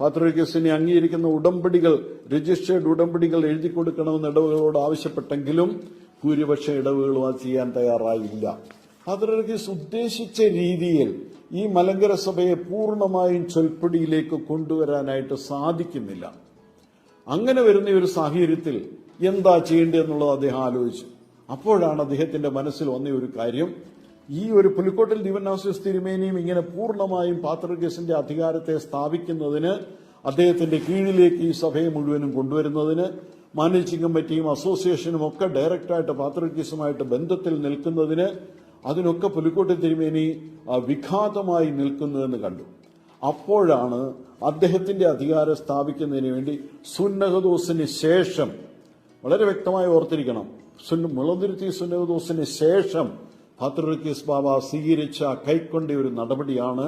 പാത്രികസിനെ അംഗീകരിക്കുന്ന ഉടമ്പടികൾ രജിസ്റ്റേർഡ് ഉടമ്പടികൾ എഴുതി കൊടുക്കണമെന്ന് ഇടവുകളോട് ആവശ്യപ്പെട്ടെങ്കിലും ഭൂരിപക്ഷ ഇടവുകളും അത് ചെയ്യാൻ തയ്യാറായില്ല. പാത്രികസ് ഉദ്ദേശിച്ച രീതിയിൽ ഈ മലങ്കര സഭയെ പൂർണമായും ചൊൽപ്പടിയിലേക്ക് കൊണ്ടുവരാനായിട്ട് സാധിക്കുന്നില്ല. അങ്ങനെ വരുന്ന ഒരു സാഹചര്യത്തിൽ എന്താ ചെയ്യേണ്ടതെന്നുള്ളത് അദ്ദേഹം ആലോചിച്ചു. അപ്പോഴാണ് അദ്ദേഹത്തിന്റെ മനസ്സിൽ വന്ന ഒരു കാര്യം. ഈ ഒരു പുലിക്കോട്ടിൽ ദിവനാസിസ് തിരുമേനിയും ഇങ്ങനെ പൂർണമായും പാത്രകേസിന്റെ അധികാരത്തെ സ്ഥാപിക്കുന്നതിന് അദ്ദേഹത്തിന്റെ കീഴിലേക്ക് ഈ സഭയെ മുഴുവനും കൊണ്ടുവരുന്നതിന് മാനേജിംഗ് കമ്മിറ്റിയും അസോസിയേഷനും ഒക്കെ ഡയറക്റ്റായിട്ട് പാത്രകേസുമായിട്ട് ബന്ധത്തിൽ നിൽക്കുന്നതിന് അതിനൊക്കെ പുലിക്കോട്ടിൽ തിരുമേനി വിഘാതമായി നിൽക്കുന്നതെന്ന് കണ്ടു. അപ്പോഴാണ് അദ്ദേഹത്തിന്റെ അധികാരം സ്ഥാപിക്കുന്നതിന് വേണ്ടി സുന്നഹദോസിന് ശേഷം വളരെ വ്യക്തമായി ഓർത്തിരിക്കണം സുന്ന മുളന്തിരുത്തി സുന്നഹദോസിന് ശേഷം ഫാത്തുറക്കീസ് ബാബ സ്വീകരിച്ച കൈക്കൊണ്ട ഒരു നടപടിയാണ്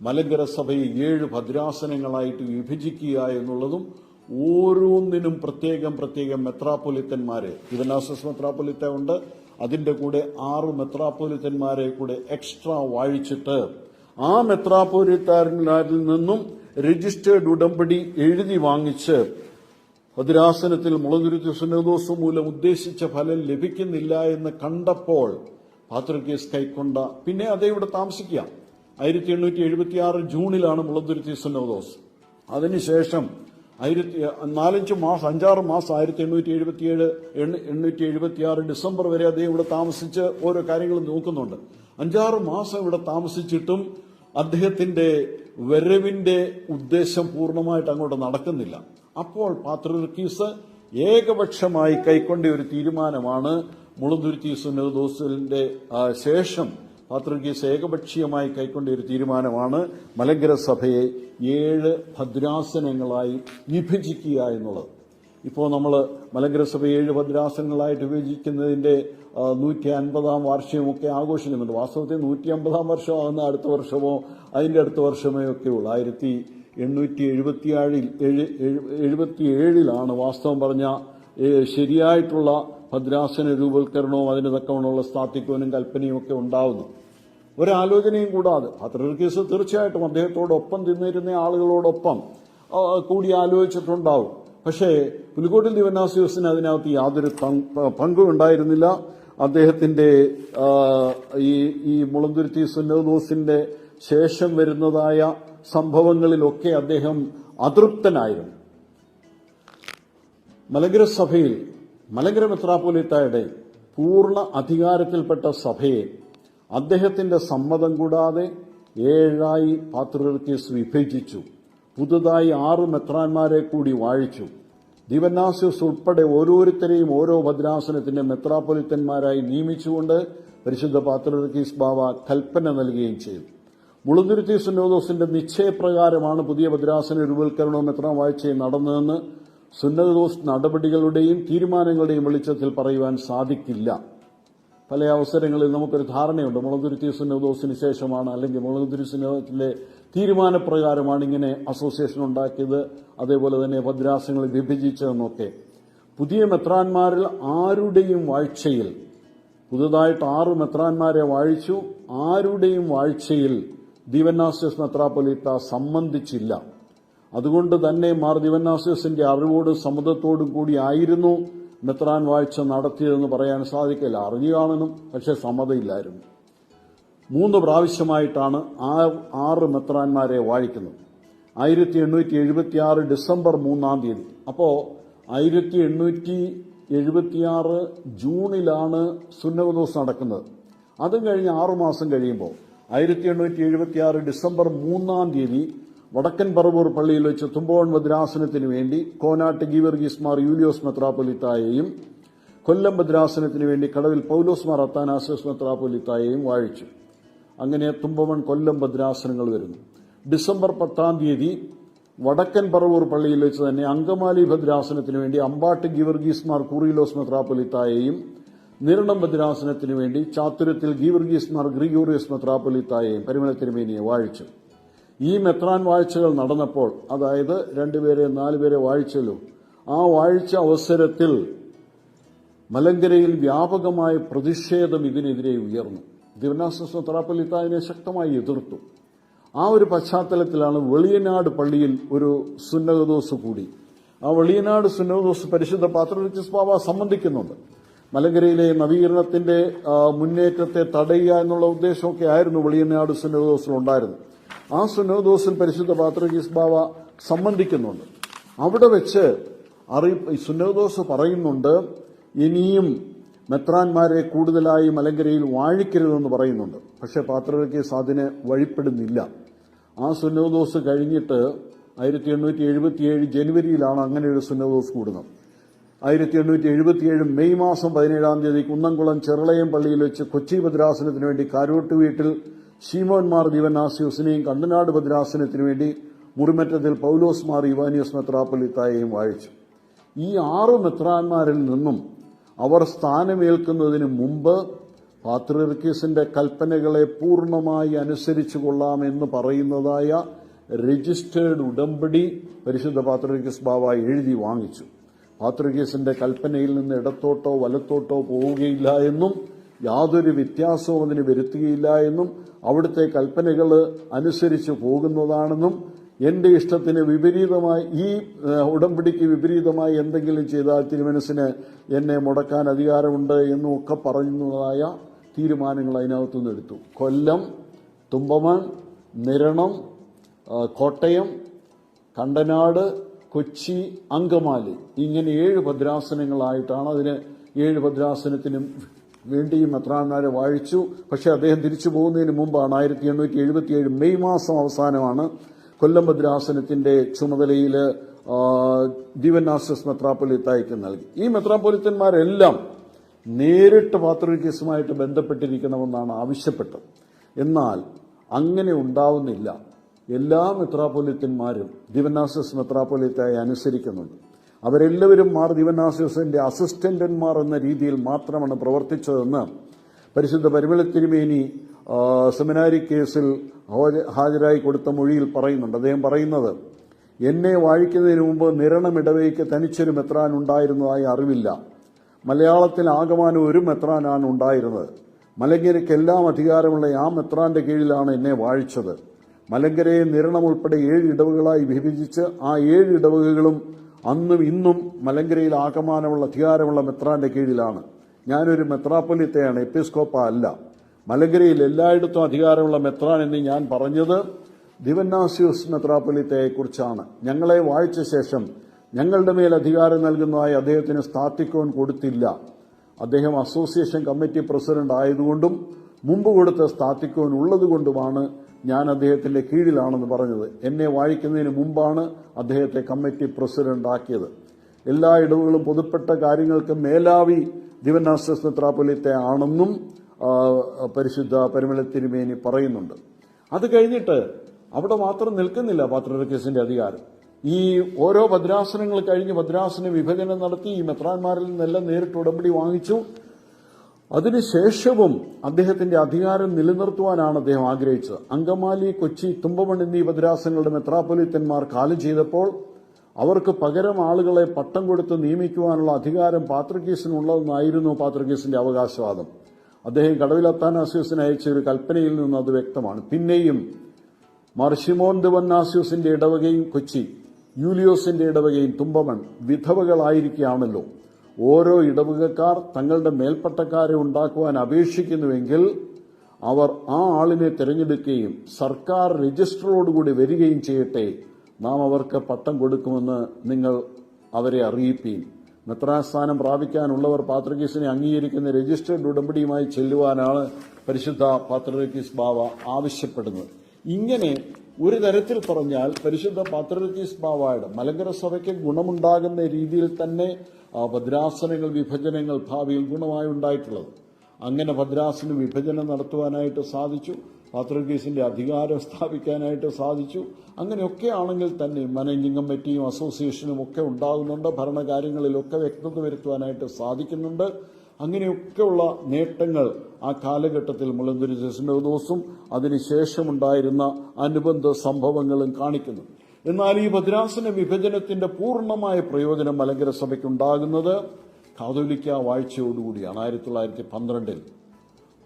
മലങ്കര സഭയെ ഏഴ് ഭദ്രാസനങ്ങളായിട്ട് വിഭജിക്കുക എന്നുള്ളതും ഓരോന്നിനും പ്രത്യേകം പ്രത്യേകം മെത്രാപ്പൊലിത്തന്മാരെ ഇവനാസസ് മെത്രാപ്പൊലിത്ത ഉണ്ട് അതിന്റെ കൂടെ ആറ് മെത്രാപ്പൊലിത്തന്മാരെ കൂടെ എക്സ്ട്രാ വാഴിച്ചിട്ട് ആ മെത്രാപൊലിത്താരിൽ നിന്നും രജിസ്റ്റേർഡ് ഉടമ്പടി എഴുതി വാങ്ങിച്ച് ഭദ്രാസനത്തിൽ മുളന്തുരുത്തി സുനദോസ് മൂലം ഉദ്ദേശിച്ച ഫലം ലഭിക്കുന്നില്ല എന്ന് കണ്ടപ്പോൾ പാത്രക്കേസ് കൈക്കൊണ്ട പിന്നെ അതേ ഇവിടെ താമസിക്കുക ആയിരത്തി എണ്ണൂറ്റി എഴുപത്തി ആറ് ജൂണിലാണ് മുളന്തുരുത്തി സുനോദോസ് അതിനുശേഷം ആയിരത്തി നാലഞ്ച് മാസം അഞ്ചാറ് മാസം ആയിരത്തി എണ്ണൂറ്റി എഴുപത്തിയേഴ് എണ്ണൂറ്റി എഴുപത്തി ആറ് ഡിസംബർ വരെ അദ്ദേഹം ഇവിടെ താമസിച്ച് ഓരോ കാര്യങ്ങളും നോക്കുന്നുണ്ട്. അഞ്ചാറ് മാസം ഇവിടെ താമസിച്ചിട്ടും അദ്ദേഹത്തിന്റെ വരവിന്റെ ഉദ്ദേശം പൂർണമായിട്ട് അങ്ങോട്ട് നടക്കുന്നില്ല. അപ്പോൾ പാത്രർക്കീസ് ഏകപക്ഷമായി കൈക്കൊണ്ട ഒരു തീരുമാനമാണ് മുളന്തുരുത്തി സുന്നദോസിന്റെ ആ, ശേഷം പാത്രീസ് ഏകപക്ഷീയമായി കൈക്കൊണ്ട ഒരു തീരുമാനമാണ് മലങ്കര സഭയെ ഏഴ് ഭദ്രാസനങ്ങളായി വിഭജിക്കുക എന്നുള്ളത്. ഇപ്പോൾ നമ്മൾ മലങ്കര സഭ ഏഴ് ഭദ്രാസനങ്ങളായിട്ട് വിഭജിക്കുന്നതിന്റെ നൂറ്റി അൻപതാം വാർഷികമൊക്കെ ആഘോഷിക്കുന്നുണ്ട്. വാസ്തവത്തിൽ നൂറ്റി അമ്പതാം വർഷമാകുന്ന അടുത്ത വർഷമോ അതിന്റെ അടുത്ത വർഷമേ ഒക്കെ ഉള്ളൂ. ആയിരത്തി എണ്ണൂറ്റി എഴുപത്തിയേഴിൽ എഴുപത്തി ഏഴിലാണ് വാസ്തവം പറഞ്ഞ ശരിയായിട്ടുള്ള ഭദ്രാസന രൂപവൽക്കരണവും അതിന് തക്കവണ്ണമുള്ള സ്ഥാത്തിക്കോനും കൽപ്പനയും ഒക്കെ ഉണ്ടാവുന്നു. ഒരാലോചനയും കൂടാതെ പത്രകേസ് തീർച്ചയായിട്ടും അദ്ദേഹത്തോടൊപ്പം തിന്നിരുന്ന ആളുകളോടൊപ്പം കൂടി ആലോചിച്ചിട്ടുണ്ടാവും. പക്ഷേ പുലിക്കോട്ടിൽ ദിവനാസിയോസിന് അതിനകത്ത് യാതൊരു പങ്കും ഉണ്ടായിരുന്നില്ല. അദ്ദേഹത്തിന്റെ ഈ ഈ മുളന്തുരുത്തി സുന്നദോസിന്റെ ശേഷം വരുന്നതായ സംഭവങ്ങളിലൊക്കെ അദ്ദേഹം അതൃപ്തനായിരുന്നു. മലങ്കര സഭയിൽ മലങ്കര മെത്രാപ്പൊലിത്തയുടെ പൂർണ അധികാരത്തിൽപ്പെട്ട സഭയെ അദ്ദേഹത്തിന്റെ സമ്മതം കൂടാതെ ഏഴായി പാത്രികീസ് വിഭജിച്ചു പുതുതായി ആറ് മെത്രാന്മാരെ കൂടി വാഴിച്ചു. ദിവനാസ്യോസ് ഉൾപ്പെടെ ഓരോരുത്തരെയും ഓരോ ഭദ്രാസനത്തിന്റെ മെത്രാപ്പൊലിത്തന്മാരായി നിയമിച്ചുകൊണ്ട് പരിശുദ്ധ പാത്രീസ് ബാബ കൽപ്പന നൽകുകയും ചെയ്തു. മുളുന്തുരുത്തി സുനോദോസിന്റെ നിശ്ചയപ്രകാരമാണ് പുതിയ ഭദ്രാസന രൂപവൽക്കരണവും എത്ര വാഴ്ചയും നടന്നതെന്ന് സുന്നതദോസ് നടപടികളുടെയും തീരുമാനങ്ങളുടെയും വെളിച്ചത്തിൽ പറയുവാൻ സാധിക്കില്ല. പല അവസരങ്ങളിൽ നമുക്കൊരു ധാരണയുണ്ട്. മുളന്തുരുത്തി സുന്നതോസിന് ശേഷമാണ് അല്ലെങ്കിൽ മുളന്തുരുത്തി സുന്നതത്തിലെ തീരുമാനപ്രകാരമാണ് ഇങ്ങനെ അസോസിയേഷൻ ഉണ്ടാക്കിയത്. അതേപോലെ തന്നെ ഭദ്രാസനങ്ങൾ വിഭജിച്ചതെന്നൊക്കെ. പുതിയ മെത്രാന്മാരിൽ ആരുടെയും വാഴ്ചയിൽ പുതുതായിട്ട് ആറ് മെത്രാന്മാരെ വാഴിച്ചു ആരുടെയും വാഴ്ചയിൽ ദിവന്നാസ്യസ് മെത്രാപ്പൊലീത്ത സംബന്ധിച്ചില്ല. അതുകൊണ്ട് തന്നെ മാർ ദിവനാസിയസിന്റെ അറിവോടും സമ്മതത്തോടും കൂടി ആയിരുന്നു മെത്രാൻ വാഴ്ച നടത്തിയതെന്ന് പറയാൻ സാധിക്കില്ല. അറിഞ്ഞു കാണുന്നു പക്ഷെ സമ്മതയില്ലായിരുന്നു മൂന്ന് പ്രാവശ്യമായിട്ടാണ് ആറ് മെത്രാന്മാരെ വാഴിക്കുന്നത്. ആയിരത്തി എണ്ണൂറ്റി എഴുപത്തി ആറ് ഡിസംബർ മൂന്നാം തീയതി. അപ്പോ ആയിരത്തി എണ്ണൂറ്റി എഴുപത്തിയാറ് ജൂണിലാണ് സുന്നവദോസ് നടക്കുന്നത്. അതും കഴിഞ്ഞ് ആറുമാസം കഴിയുമ്പോൾ ആയിരത്തി എണ്ണൂറ്റി എഴുപത്തിയാറ് ഡിസംബർ മൂന്നാം തീയതി വടക്കൻ പറവൂർ പള്ളിയിൽ വെച്ച് തുമ്പോൺ ഭദ്രാസനത്തിന് വേണ്ടി കോനാട്ട് ഗീവർഗീസ് മാർ യൂലിയോസ് മെത്രാപ്പൊലിത്തായെയും കൊല്ലം ഭദ്രാസനത്തിന് വേണ്ടി കടവിൽ പൗലോസ് മാർ അത്താനാസിയോസ് മെത്രാപ്പൊലിത്തായെയും വാഴിച്ചു. അങ്ങനെ തുമ്പമൺ കൊല്ലം ഭദ്രാസനങ്ങൾ വരുന്നു. ഡിസംബർ പത്താം തീയതി വടക്കൻ പറവൂർ പള്ളിയിൽ വെച്ച് തന്നെ അങ്കമാലി ഭദ്രാസനത്തിന് വേണ്ടി അമ്പാട്ട് ഗീവർഗീസ് മാർ കൂറിലോസ് മെത്രാപ്പൊലിത്തായെയും നിരണം ഭദ്രാസനത്തിന് വേണ്ടി ചാത്തുരത്തിൽ ഗീവർഗീസ് മാർ ഗ്രിഗോറിയസ് മെത്രാപ്പൊലിത്തായെയും പരിമള തിരുമേനിയെ വാഴിച്ചു. ഈ മെത്രാൻ വാഴ്ചകൾ നടന്നപ്പോൾ അതായത് രണ്ടുപേരെ നാലുപേരെ വാഴ്ചലും ആ വാഴ്ച അവസരത്തിൽ മലങ്കരയിൽ വ്യാപകമായ പ്രതിഷേധം ഇതിനെതിരെ ഉയർന്നു. ദിവനാസ മെത്രാപ്പൊലിത്ത അതിനെ ശക്തമായി എതിർത്തു. ആ ഒരു പശ്ചാത്തലത്തിലാണ് വെളിയനാട് പള്ളിയിൽ ഒരു സുന്നകദോസ് കൂടി. ആ വെളിയനാട് സുന്നകദോസ് പരിശുദ്ധ ബാബ സംബന്ധിക്കുന്നുണ്ട്. മലങ്കരയിലെ നവീകരണത്തിന്റെ മുന്നേറ്റത്തെ തടയുക എന്നുള്ള ഉദ്ദേശമൊക്കെ ആയിരുന്നു വെളിയനാട് സുന്നകദോസിൽ ഉണ്ടായിരുന്നത് ആ സുനോദോസിൽ പരിശുദ്ധ പാത്രലിറ്റിസ് ബാബ സംബന്ധിക്കുന്നുണ്ട്. അവിടെ വെച്ച് അറി സുനോദോസ് പറയുന്നുണ്ട് ഇനിയും മെത്രാന്മാരെ കൂടുതലായി മലങ്കരയിൽ വാഴിക്കരുതെന്ന് പറയുന്നുണ്ട്. പക്ഷേ പാത്രലിറ്റീസ് അതിനെ വഴിപ്പെടുന്നില്ല. ആ സുനോദോസ് കഴിഞ്ഞിട്ട് ആയിരത്തി എണ്ണൂറ്റി എഴുപത്തിയേഴ് ജനുവരിയിലാണ് അങ്ങനെ ഒരു സുനോദോസ് കൂടുന്നത്. ആയിരത്തി എണ്ണൂറ്റി എഴുപത്തിയേഴ് മെയ് മാസം പതിനേഴാം തീയതി കുന്നംകുളം ചെറുളയം പള്ളിയിൽ വെച്ച് കൊച്ചി ഭദ്രാസനത്തിന് വേണ്ടി കാരോട്ട് വീട്ടിൽ ശീമോൻമാർ ദിവനാസിയോസിനെയും കണ്ടനാട് ഭദ്രാസനത്തിനു വേണ്ടി മുറിമറ്റത്തിൽ പൗലോസ് മാർ ഇവാനിയോസ് മെത്രാപ്പൊലിത്തായെയും വാഴിച്ചു. ഈ ആറ് മെത്രാന്മാരിൽ നിന്നും അവർ സ്ഥാനമേൽക്കുന്നതിന് മുമ്പ് പാത്രിർക്കീസിന്റെ കൽപ്പനകളെ പൂർണമായി അനുസരിച്ചു കൊള്ളാമെന്ന് പറയുന്നതായ രജിസ്റ്റേർഡ് ഉടമ്പടി പരിശുദ്ധ പാത്രിർക്കീസ് ബാബ എഴുതി വാങ്ങിച്ചു. പാത്രികേസിന്റെ കൽപ്പനയിൽ നിന്ന് ഇടത്തോട്ടോ വലത്തോട്ടോ പോവുകയില്ല എന്നും യാതൊരു വ്യത്യാസവും അതിന് വരുത്തുകയില്ല എന്നും അവിടുത്തെ കൽപ്പനകൾ അനുസരിച്ച് പോകുന്നതാണെന്നും എന്റെ ഇഷ്ടത്തിന് വിപരീതമായി ഈ ഉടമ്പടിക്ക് വിപരീതമായി എന്തെങ്കിലും ചെയ്താൽ തിരുമനസിന് എന്നെ മുടക്കാൻ അധികാരമുണ്ട് എന്നും ഒക്കെ പറയുന്നതായ തീരുമാനങ്ങൾ അതിനകത്തുനിന്ന് എടുത്തു. കൊല്ലം തുമ്പമൺ നിരണം കോട്ടയം കണ്ടനാട് കൊച്ചി അങ്കമാലി. ഇങ്ങനെ ഏഴ് ഭദ്രാസനങ്ങളായിട്ടാണ് അതിന് ഏഴ് ഭദ്രാസനത്തിനും വേണ്ടിയും മെത്രാന്മാരെ വാഴിച്ചു. പക്ഷേ അദ്ദേഹം തിരിച്ചു പോകുന്നതിന് മുമ്പാണ് ആയിരത്തി എണ്ണൂറ്റി എഴുപത്തിയേഴ് മെയ് മാസം അവസാനമാണ് കൊല്ലം ഭദ്രാസനത്തിന്റെ ചുമതലയിൽ ദിവനാസസ് മെത്രാപ്പൊലിത്തായിക്ക് നൽകി. ഈ മെത്രാപ്പൊലിത്തന്മാരെല്ലാം നേരിട്ട് പാത്രികേസുമായിട്ട് ബന്ധപ്പെട്ടിരിക്കണമെന്നാണ് ആവശ്യപ്പെട്ടത്. എന്നാൽ അങ്ങനെ ഉണ്ടാവുന്നില്ല. എല്ലാ മെത്രാപ്പൊലിത്തന്മാരും ദിവനാസസ് മെത്രാപ്പൊലിത്തായി അനുസരിക്കുന്നുണ്ട്. അവരെല്ലാവരും മാർ ദിവനാസിന്റെ അസിസ്റ്റന്റന്മാർ എന്ന രീതിയിൽ മാത്രമാണ് പ്രവർത്തിച്ചതെന്ന് പരിശുദ്ധ പരിമള തിരുമേനി സെമിനാരി കേസിൽ ഹാജരായി കൊടുത്ത മൊഴിയിൽ പറയുന്നുണ്ട്. അദ്ദേഹം പറയുന്നത് എന്നെ വാഴിക്കുന്നതിന് മുമ്പ് നിരണമിടവയ്ക്ക് തനിച്ചൊരു മെത്രാൻ ഉണ്ടായിരുന്നതായി അറിവില്ല. മലയാളത്തിൽ ആകമാനം ഒരു മെത്രാനാണ് ഉണ്ടായിരുന്നത്. മലങ്കരയ്ക്കെല്ലാം അധികാരമുള്ള ആ മെത്രാന്റെ കീഴിലാണ് എന്നെ വാഴിച്ചത്. മലങ്കരയെ നിരണം ഉൾപ്പെടെ ഏഴ് ഇടവുകളായി വിഭജിച്ച് ആ ഏഴ് ഇടവകകളും അന്നും ഇന്നും മലങ്കരയിൽ ആകമാനമുള്ള അധികാരമുള്ള മെത്രാന്റെ കീഴിലാണ്. ഞാനൊരു മെത്രാപ്പൊലിത്തയാണ് എപ്പിസ്കോപ്പ അല്ല. മലങ്കരയിൽ എല്ലായിടത്തും അധികാരമുള്ള മെത്രാൻ എന്ന് ഞാൻ പറഞ്ഞത് ദിവന്നാസ്യൂസ് മെത്രാപ്പൊലിത്തയെക്കുറിച്ചാണ്. ഞങ്ങളെ വായിച്ച ശേഷം ഞങ്ങളുടെ മേൽ അധികാരം നൽകുന്നതായി അദ്ദേഹത്തിന് സ്ഥാത്തിക്കോൻ കൊടുത്തില്ല. അദ്ദേഹം അസോസിയേഷൻ കമ്മിറ്റി പ്രസിഡന്റ് ആയതുകൊണ്ടും മുമ്പ് കൊടുത്ത സ്ഥാത്തിക്കോൻ ഉള്ളതുകൊണ്ടുമാണ് ഞാൻ അദ്ദേഹത്തിന്റെ കീഴിലാണെന്ന് പറഞ്ഞത്. എന്നെ വാഴിക്കുന്നതിന് മുമ്പാണ് അദ്ദേഹത്തെ കമ്മിറ്റി പ്രസിഡന്റ് ആക്കിയത്. എല്ലാ ഇടവുകളും പൊതുപ്പെട്ട കാര്യങ്ങൾക്ക് മേലാവി മെത്രാപ്പൊലിത്തെ ആണെന്നും പരിശുദ്ധ പരിമള തിരുമേനി പറയുന്നുണ്ട്. അത് കഴിഞ്ഞിട്ട് അവിടെ മാത്രം നിൽക്കുന്നില്ല പാത്രക്കേസിന്റെ അധികാരം. ഈ ഓരോ ഭദ്രാസനങ്ങൾ കഴിഞ്ഞ് ഭദ്രാസന വിഭജനം നടത്തി ഈ മെത്രാന്മാരിൽ നിന്നെല്ലാം നേരിട്ട് ഉടമ്പടി വാങ്ങിച്ചു. അതിനുശേഷവും അദ്ദേഹത്തിന്റെ അധികാരം നിലനിർത്തുവാനാണ് അദ്ദേഹം ആഗ്രഹിച്ചത്. അങ്കമാലി കൊച്ചി തുമ്പമൺ എന്നീ ഭദ്രാസനങ്ങളുടെ മെത്രാപ്പൊലിത്തന്മാർ കാലം ചെയ്തപ്പോൾ അവർക്ക് പകരം ആളുകളെ പട്ടം കൊടുത്ത് നിയമിക്കുവാനുള്ള അധികാരം പാത്രക്കീസിനുള്ളതെന്നായിരുന്നു പാത്രക്കീസിന്റെ അവകാശവാദം. അദ്ദേഹം കടവിൽ അത്താനാസ്യൂസിന് അയച്ച ഒരു കൽപ്പനയിൽ നിന്ന് അത് വ്യക്തമാണ്. പിന്നെയും മർഷിമോൻ ദിവന്നാസ്യൂസിന്റെ ഇടവകയും കൊച്ചി യൂലിയോസിന്റെ ഇടവകയും തുമ്പമൺ വിധവകളായിരിക്കുകയാണല്ലോ. ഓരോ ഇടവകക്കാർ തങ്ങളുടെ മേൽപ്പട്ടക്കാരെ ഉണ്ടാക്കുവാൻ അപേക്ഷിക്കുന്നുവെങ്കിൽ അവർ ആ ആളിനെ തിരഞ്ഞെടുക്കുകയും സർക്കാർ രജിസ്റ്ററോടുകൂടി വരികയും ചെയ്യട്ടെ. നാം അവർക്ക് പട്ടം കൊടുക്കുമെന്ന് നിങ്ങൾ അവരെ അറിയിപ്പീൻ. മെത്രാസ്ഥാനം പ്രാപിക്കാനുള്ളവർ പാത്രകീസിനെ അംഗീകരിക്കുന്ന രജിസ്റ്റേഡ് ഉടമ്പടിയുമായി ചെല്ലുവാനാണ് പരിശുദ്ധ പാത്രകീസ് ബാവ ആവശ്യപ്പെടുന്നത്. ഇങ്ങനെ ഒരു തരത്തിൽ പറഞ്ഞാൽ പരിശുദ്ധ പാത്രീസ് ബാവയുടെ മലങ്കര സഭയ്ക്ക് ഗുണമുണ്ടാകുന്ന രീതിയിൽ തന്നെ ഭദ്രാസനങ്ങൾ വിഭജനങ്ങൾ ഭാവിയിൽ ഗുണമായി ഉണ്ടായിട്ടുള്ളത്. അങ്ങനെ ഭദ്രാസന വിഭജനം നടത്തുവാനായിട്ട് സാധിച്ചു. പാത്രകീസിന്റെ അധികാരം സ്ഥാപിക്കാനായിട്ട് സാധിച്ചു. അങ്ങനെയൊക്കെ ആണെങ്കിൽ തന്നെ മാനേജിംഗ് കമ്മിറ്റിയും അസോസിയേഷനും ഒക്കെ ഉണ്ടാകുന്നുണ്ട്. ഭരണകാര്യങ്ങളിലൊക്കെ വ്യക്തത വരുത്തുവാനായിട്ട് സാധിക്കുന്നുണ്ട്. അങ്ങനെയൊക്കെയുള്ള നേട്ടങ്ങൾ ആ കാലഘട്ടത്തിൽ മുളന്തുരി ജസ്നോദോസും അതിനുശേഷമുണ്ടായിരുന്ന അനുബന്ധ സംഭവങ്ങളും കാണിക്കുന്നു. എന്നാൽ ഈ ഭദ്രാസന വിഭജനത്തിന്റെ പൂർണമായ പ്രയോജനം മലങ്കര സഭയ്ക്കുണ്ടാകുന്നത് കാതോലിക്ക വാഴ്ചയോടുകൂടിയാണ്. ആയിരത്തി തൊള്ളായിരത്തി പന്ത്രണ്ടിൽ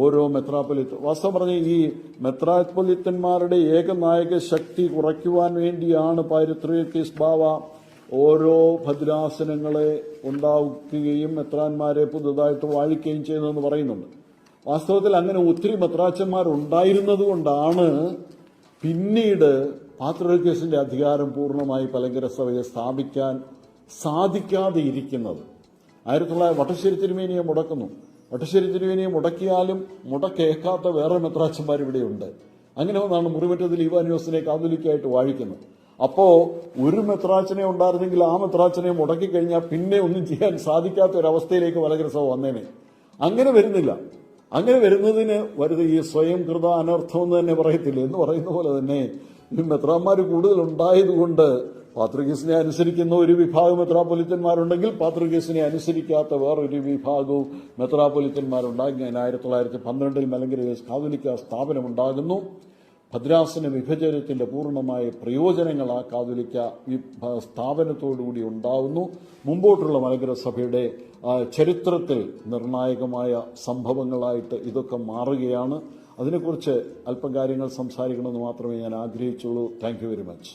ഓരോ മെത്രാപ്പൊലിത്ത വാസ്തവം പറഞ്ഞ ഈ മെത്രാപ്പൊലിത്തന്മാരുടെ ഏകനായക ശക്തി കുറയ്ക്കുവാൻ വേണ്ടിയാണ് പാരിത്രിയക്കീസ് ബാവ ഓരോ ഭദ്രാസനങ്ങളെ ഉണ്ടാക്കുകയും മെത്രാന്മാരെ പുതുതായിട്ട് വാഴിക്കുകയും ചെയ്യുന്നതെന്ന് പറയുന്നുണ്ട്. വാസ്തവത്തിൽ അങ്ങനെ ഒത്തിരി മെത്രാച്ചന്മാർ ഉണ്ടായിരുന്നത് കൊണ്ടാണ് പിന്നീട് പാത്രകേസിന്റെ അധികാരം പൂർണമായി പലങ്കര സഭയെ സ്ഥാപിക്കാൻ സാധിക്കാതെ ഇരിക്കുന്നത്. ആയിരത്തി തൊള്ളായിരത്തി വട്ടശ്ശേരി തിരുമേനിയെ മുടക്കുന്നു. വട്ടശ്ശേരി തിരുമേനിയെ മുടക്കിയാലും മുടക്കേക്കാത്ത വേറെ മെത്രാച്ചന്മാർ ഇവിടെയുണ്ട്. അങ്ങനെ ഒന്നാണ് മുറിമറ്റത്തിൽ ഇവാനിയോസിനെ കാതോലിക്കായിട്ട് വാഴിക്കുന്നത്. അപ്പോ ഒരു മെത്രാച്ചനെ ഉണ്ടായിരുന്നെങ്കിൽ ആ മെത്രാച്ചനെ മുടക്കി കഴിഞ്ഞാൽ പിന്നെ ഒന്നും ചെയ്യാൻ സാധിക്കാത്ത ഒരു അവസ്ഥയിലേക്ക് വലകര സഭ വന്നേനെ. അങ്ങനെ വരുന്നില്ല. അങ്ങനെ വരുന്നതിന് വരുത് ഈ സ്വയം കൃത അനർത്ഥം എന്ന് തന്നെ പറയത്തില്ല? എന്ന് പറയുന്ന പോലെ തന്നെ ഈ മെത്രാന്മാർ കൂടുതൽ ഉണ്ടായതുകൊണ്ട് പാത്രികേസിനെ അനുസരിക്കുന്ന ഒരു വിഭാഗം മെത്രാപൊലിത്തന്മാരുണ്ടെങ്കിൽ പാത്രികേസിനെ അനുസരിക്കാത്ത വേറൊരു വിഭാഗവും മെത്രാപൊലിത്തന്മാരുണ്ടാകും ഞാൻ ആയിരത്തി തൊള്ളായിരത്തി പന്ത്രണ്ടിൽ മലങ്കര കാതോലിക്ക സ്ഥാപനമുണ്ടാകുന്നു. ഭദ്രാസന വിഭജനത്തിന്റെ പൂർണമായ പ്രയോജനങ്ങൾ ആ കാതോലിക്ക സ്ഥാപനത്തോടുകൂടി ഉണ്ടാവുന്നു മുമ്പോട്ടുള്ള മലങ്കര സഭയുടെ ചരിത്രത്തിൽ നിർണായകമായ സംഭവങ്ങളായിട്ട് ഇതൊക്കെ മാറുകയാണ്. അതിനെക്കുറിച്ച് അല്പം കാര്യങ്ങൾ സംസാരിക്കണമെന്ന് മാത്രമേ ഞാൻ ആഗ്രഹിച്ചുള്ളൂ. Thank very much